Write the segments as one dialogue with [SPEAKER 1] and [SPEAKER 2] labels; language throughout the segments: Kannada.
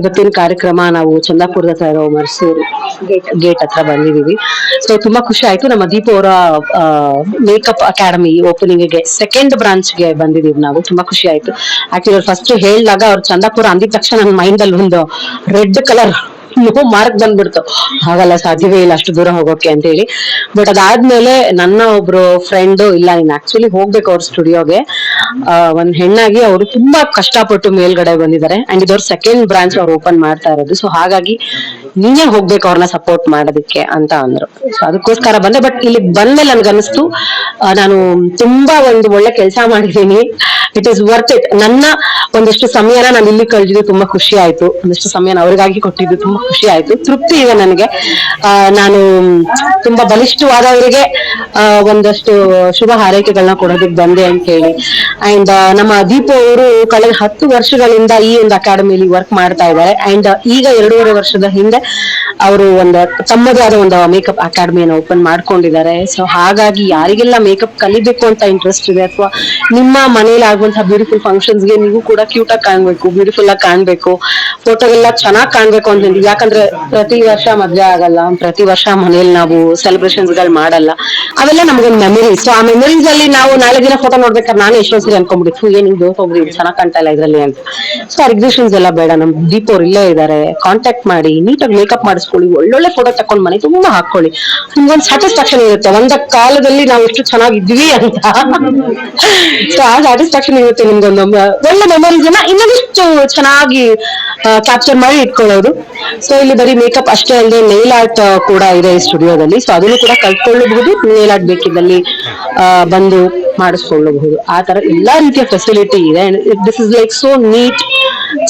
[SPEAKER 1] ಇವತ್ತಿನ ಕಾರ್ಯಕ್ರಮ ನಾವು ಚಂದಾಪುರದ ಹತ್ರ ಇರೋ ಮೈಸೂರು ಗೇಟ್ ಹತ್ರ ಬಂದಿದೀವಿ ಸೊ ತುಂಬಾ ಖುಷಿ ಆಯ್ತು. ನಮ್ಮ ದೀಪ ಅವರ ಮೇಕಪ್ ಅಕಾಡೆಮಿ ಓಪನಿಂಗ್ಗೆ ಸೆಕೆಂಡ್ ಬ್ರಾಂಚ್ಗೆ ಬಂದಿದೀವಿ ನಾವು. ತುಂಬಾ ಖುಷಿ ಆಯ್ತು. ಆಕ್ಚುಲಿ ಫಸ್ಟ್ ಹೇಳಿದಾಗ ಅವ್ರು ಚಂದಾಪುರ ಅಂದಿದ ತಕ್ಷಣ ನನ್ನ ಮೈಂಡ್ ಅಲ್ಲಿ ಒಂದು ರೆಡ್ ಕಲರ್ ಮಾರ್ಕ್ ಬಂದ್ಬಿಡ್ತು. ಹಾಗಲ್ಲ, ಸಾಧ್ಯವೇ ಇಲ್ಲ ಅಷ್ಟು ದೂರ ಹೋಗೋಕೆ ಅಂತ ಹೇಳಿ. ಬಟ್ ಅದಾದ್ಮೇಲೆ ನನ್ನ ಒಬ್ರು ಫ್ರೆಂಡ್ ಇಲ್ಲ, ನೀನ್ ಆಕ್ಚುಲಿ ಹೋಗ್ಬೇಕು ಅವ್ರ ಸ್ಟುಡಿಯೋಗೆ ಒಂದ್ ಹೆಣ್ಣಾಗಿ ಅವರು ತುಂಬಾ ಕಷ್ಟಪಟ್ಟು ಮೇಲ್ಗಡೆ ಬಂದಿದ್ದಾರೆ. ಅಂಡ್ ಇದವ್ರ ಸೆಕೆಂಡ್ ಬ್ರಾಂಚ್ ಅವ್ರು ಓಪನ್ ಮಾಡ್ತಾ ಇರೋದು. ಸೊ ಹಾಗಾಗಿ ನೀನೇ ಹೋಗ್ಬೇಕು ಅವ್ರನ್ನ ಸಪೋರ್ಟ್ ಮಾಡೋದಕ್ಕೆ ಅಂತ ಅಂದ್ರು. ಸೊ ಅದಕ್ಕೋಸ್ಕರ ಬಂದೆ. ಬಟ್ ಇಲ್ಲಿ ಬಂದ್ಮೇಲೆ ನನ್ಗನ್ನಿಸ್ತು ನಾನು ತುಂಬಾ ಒಂದು ಒಳ್ಳೆ ಕೆಲಸ ಮಾಡಿದೀನಿ. ಇಟ್ ಇಸ್ ವರ್ತ್ ಇಟ್ ನನ್ನ ಒಂದಷ್ಟು ಸಮಯನ ನಾನು ಇಲ್ಲಿ ಕಳೆದಿದ್ದು ತುಂಬಾ ಖುಷಿ ಆಯ್ತು. ಒಂದಷ್ಟು ಸಮಯನ ಅವ್ರಿಗಾಗಿ ಕೊಟ್ಟಿದ್ದು ತುಂಬಾ ಖುಷಿ ಆಯ್ತು. ತೃಪ್ತಿ ಇದೆ ನನಗೆ. ನಾನು ತುಂಬಾ ಬಲಿಷ್ಠವಾದವರಿಗೆ ಒಂದಷ್ಟು ಶುಭ ಹಾರೈಕೆಗಳನ್ನ ಕೊಡೋದಕ್ಕೆ ಬಂದೆ ಅಂತ ಹೇಳಿ. ಅಂಡ್ ನಮ್ಮ ದೀಪು ಅವರು ಕಳೆದ ಹತ್ತು ವರ್ಷಗಳಿಂದ ಈ ಒಂದು ಅಕಾಡೆಮಿಲಿ ವರ್ಕ್ ಮಾಡ್ತಾ ಇದ್ದಾರೆ. ಅಂಡ್ ಈಗ ಎರಡೂವರೆ ವರ್ಷದ ಹಿಂದೆ ಅವರು ಒಂದು ತಮ್ಮದೇ ಆದ ಒಂದು ಮೇಕಪ್ ಅಕಾಡೆಮಿಯನ್ನು ಓಪನ್ ಮಾಡ್ಕೊಂಡಿದ್ದಾರೆ. ಸೊ ಹಾಗಾಗಿ ಯಾರಿಗೆಲ್ಲ ಮೇಕಪ್ ಕಲಿಬೇಕು ಅಂತ ಇಂಟ್ರೆಸ್ಟ್ ಇದೆ ಅಥವಾ ನಿಮ್ಮ ಮನೇಲಿ ಆಗುವಂತಹ ಬ್ಯೂಟಿಫುಲ್ ಫಂಕ್ಷನ್ಸ್ಗೆ ನೀವು ಕೂಡ ಕ್ಯೂಟ್ ಆಗಿ ಕಾಣ್ಬೇಕು ಬ್ಯೂಟಿಫುಲ್ ಆಗಿ ಕಾಣ್ಬೇಕು ಫೋಟೋ ಎಲ್ಲ ಚೆನ್ನಾಗಿ ಕಾಣ್ಬೇಕು ಅಂತ ಹೇಳಿ. ಯಾಕಂದ್ರೆ ಪ್ರತಿ ವರ್ಷ ಮದ್ವೆ ಆಗಲ್ಲ, ಪ್ರತಿ ವರ್ಷ ಮನೇಲಿ ನಾವು ಸೆಲೆಬ್ರೇಷನ್ಸ್ಗಳು ಮಾಡಲ್ಲ. ಅವೆಲ್ಲ ನಮ್ಗೊಂದು ಮೆಮೊರಿ ಸೊ ಆ ಮೆಮೊರೀಸ್ ಅಲ್ಲಿ ನಾವು ನಾಳೆ ದಿನ ಫೋಟೋ ನೋಡ್ಬೇಕಾದ್ರೆ ನಾನು ಎಷ್ಟೋ ಸರಿ ಅನ್ಕೊಂಡ್ಬಿಟ್ಟು ಏನ್ ಇದು ಹೋಗ್ರಿ ಚೆನ್ನಾಗಿ ಕಾಣ್ತಾ ಇಲ್ಲ ಇದ್ರಲ್ಲಿ ಅಂತ. ಸೊ ಎಕ್ಸಿಬಿಷನ್ಸ್ ಎಲ್ಲ ಬೇಡ. ನಮ್ ದೀಪ್ ಅವ್ರು ಇಲ್ಲೇ ಇದ್ದಾರೆ ಕಾಂಟ್ಯಾಕ್ಟ್ ಮಾಡಿ ನೀಟಾಗಿ ಮೇಕಪ್ ಮಾಡಿಸ್ಕೊಳ್ಳಿ, ಒಳ್ಳೊಳ್ಳೆ ಫೋಟೋ ತಕೊಂಡ್ ಮನೆ ತುಂಬಾ ಹಾಕೊಳ್ಳಿ ನಿಮ್ಗೊಂದು ಸ್ಯಾಟಿಸ್ಫ್ಯಾಕ್ಷನ್ ಇರುತ್ತೆ. ಒಂದ ಕಾಲದಲ್ಲಿ ನಾವು ಎಷ್ಟು ಚೆನ್ನಾಗಿದ್ವಿ ಅಂತ. ಸೊ ಆ ಸ್ಯಾಟಿಸ್ಫ್ಯಾಕ್ಷನ್ ಇರುತ್ತೆ ನಿಮ್ಗೊಂದು ಒಳ್ಳೆ ಮೆಮೊರೀಸ್ ಅನ್ನ ಇನ್ನೊಂದಿಷ್ಟು ಚೆನ್ನಾಗಿ ಕ್ಯಾಪ್ಚರ್ ಮಾಡಿ ಇಟ್ಕೊಳ್ಳೋದು. ಸೊ ಇಲ್ಲಿ ಬರೀ ಮೇಕಪ್ ಅಷ್ಟೇ ಅಲ್ಲದೆ ನೇಲ್ ಆರ್ಟ್ ಕೂಡ ಇದೆ ಈ ಸ್ಟುಡಿಯೋದಲ್ಲಿ ಸೊ ಅದನ್ನು ಕೂಡ ಕಲ್ತ್ಕೊಳ್ಳಬಹುದು ನೇಲ್ ಆರ್ಟ್ ಬೇಕಿದ್ದಲ್ಲಿ ಬಂದು ಮಾಡಿಸ್ಕೊಳ್ಳಬಹುದು. ಆ ತರ ಎಲ್ಲಾ ರೀತಿಯ ಫೆಸಿಲಿಟಿ ಇದೆ. This is like so neat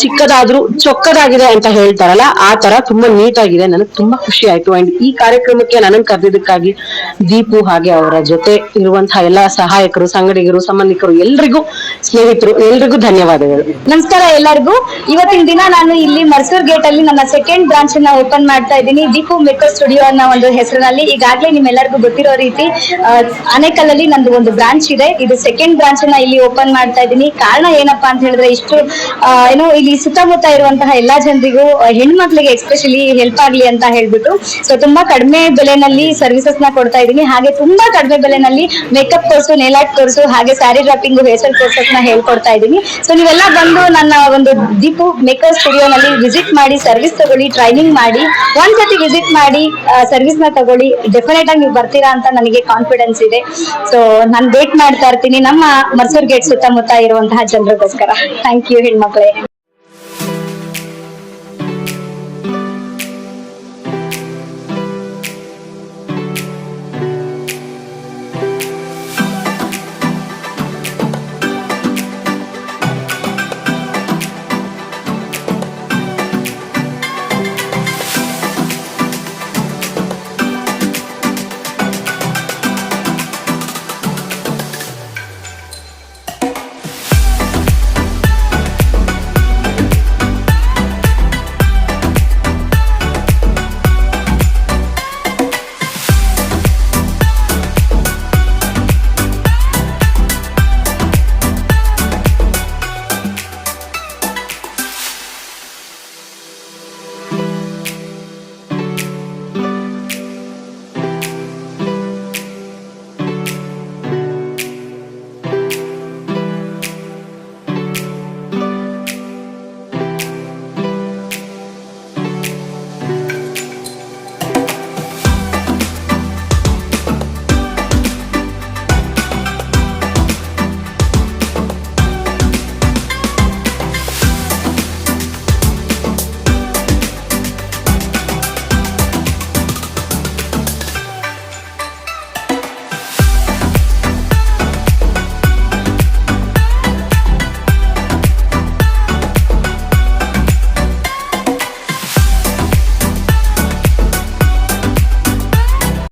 [SPEAKER 1] ಚಿಕ್ಕದಾದ್ರೂ ಚೊಕ್ಕದಾಗಿದೆ ಅಂತ ಹೇಳ್ತಾರಲ್ಲ, ಆ ತರ ತುಂಬಾ ನೀಟ್ ಆಗಿದೆ ನನಗೆ ತುಂಬಾ ಖುಷಿ ಆಯ್ತು. ಅಂಡ್ ಈ ಕಾರ್ಯಕ್ರಮಕ್ಕೆ ನನ್ನ ಕರೆದಿದ್ದಕ್ಕಾಗಿ ದೀಪು ಹಾಗೆ ಅವರ ಜೊತೆ ಇರುವಂತಹ ಎಲ್ಲಾ ಸಹಾಯಕರು, ಸಂಗಡಿಗರು, ಸಂಬಂಧಿಕರು, ಎಲ್ರಿಗೂ ಸ್ನೇಹಿತರು, ಎಲ್ರಿಗೂ ಧನ್ಯವಾದಗಳು.
[SPEAKER 2] ನಮಸ್ಕಾರ ಎಲ್ಲರಿಗೂ. ಇವತ್ತಿನ ದಿನ ನಾನು ಇಲ್ಲಿ ಮರ್ಸೂರ್ ಗೇಟ್ ಅಲ್ಲಿ ನನ್ನ ಸೆಕೆಂಡ್ ಬ್ರಾಂಚ್ ಅನ್ನ ಓಪನ್ ಮಾಡ್ತಾ ಇದ್ದೀನಿ. ದೀಪು ಮೇಕರ್ ಸ್ಟುಡಿಯೋ ಅನ್ನೋ ಒಂದು ಹೆಸರಿನಲ್ಲಿ. ಈಗಾಗಲೇ ನಿಮ್ಮೆಲ್ಲರಿಗೂ ಗೊತ್ತಿರೋ ರೀತಿ ಆನೇಕಲ್ಲಲ್ಲಿ ನಂದು ಒಂದು ಬ್ರಾಂಚ್ ಇದೆ. ಇದು ಸೆಕೆಂಡ್ ಬ್ರಾಂಚ್ ಅನ್ನ ಇಲ್ಲಿ ಓಪನ್ ಮಾಡ್ತಾ ಇದ್ದೀನಿ. ಕಾರಣ ಏನಪ್ಪಾ ಅಂತ ಹೇಳಿದ್ರೆ, ಇಷ್ಟು ಏನು ಇಲ್ಲಿ ಸುತ್ತಮುತ್ತ ಇರುವಂತಹ ಎಲ್ಲಾ ಜನರಿಗೂ ಹೆಣ್ಮಕ್ಳಿಗೆ ಎಸ್ಪೆಷಲಿ ಹೆಲ್ಪ್ ಆಗ್ಲಿ ಅಂತ ಹೇಳ್ಬಿಟ್ಟು ಸೊ ತುಂಬಾ ಕಡಿಮೆ ಬೆಲೆನಲ್ಲಿ ಸರ್ವಿಸಸ್ನ ಕೊಡ್ತಾ ಇದ್ದೀನಿ. ಹಾಗೆ ತುಂಬಾ ಕಡಿಮೆ ಬೆಲೆನಲ್ಲಿ makeup course nail art course ಹಾಗೆ ಸ್ಯಾರಿ ಡ್ರಾಪಿಂಗ್ ಹೇರ್ಸಲ್ ಕೋರ್ಸಸ್ನ ಹೇಳ್ಕೊಡ್ತಾ ಇದ್ದೀನಿ. ಸೊ ನೀವೆಲ್ಲ ಬಂದು ನನ್ನ ಒಂದು ದೀಪು ಮೇಕರ್ ಸ್ಟುಡಿಯೋನಲ್ಲಿ ವಿಸಿಟ್ ಮಾಡಿ ಸರ್ವಿಸ್ ತಗೊಳ್ಳಿ ಟ್ರೈನಿಂಗ್ ಮಾಡಿ ಒಂದ್ಸತಿ ವಿಸಿಟ್ ಮಾಡಿ ಸರ್ವಿಸ್ನ ತಗೊಳ್ಳಿ. ಡೆಫಿನೆಟ್ ಆಗಿ ನೀವು ಬರ್ತೀರಾ ಅಂತ ನನಗೆ ಕಾನ್ಫಿಡೆನ್ಸ್ ಇದೆ. ಸೊ ನಾನು ವೇಟ್ ಮಾಡ್ತಾ ಇರ್ತೀನಿ ನಮ್ಮ ಮರ್ಸೂರ್ ಗೇಟ್ ಸುತ್ತಮುತ್ತ ಇರುವಂತಹ ಜನರಿಗೋಸ್ಕರ. ಥ್ಯಾಂಕ್ ಯು ಹೆಣ್ಮಕ್ಳೇ.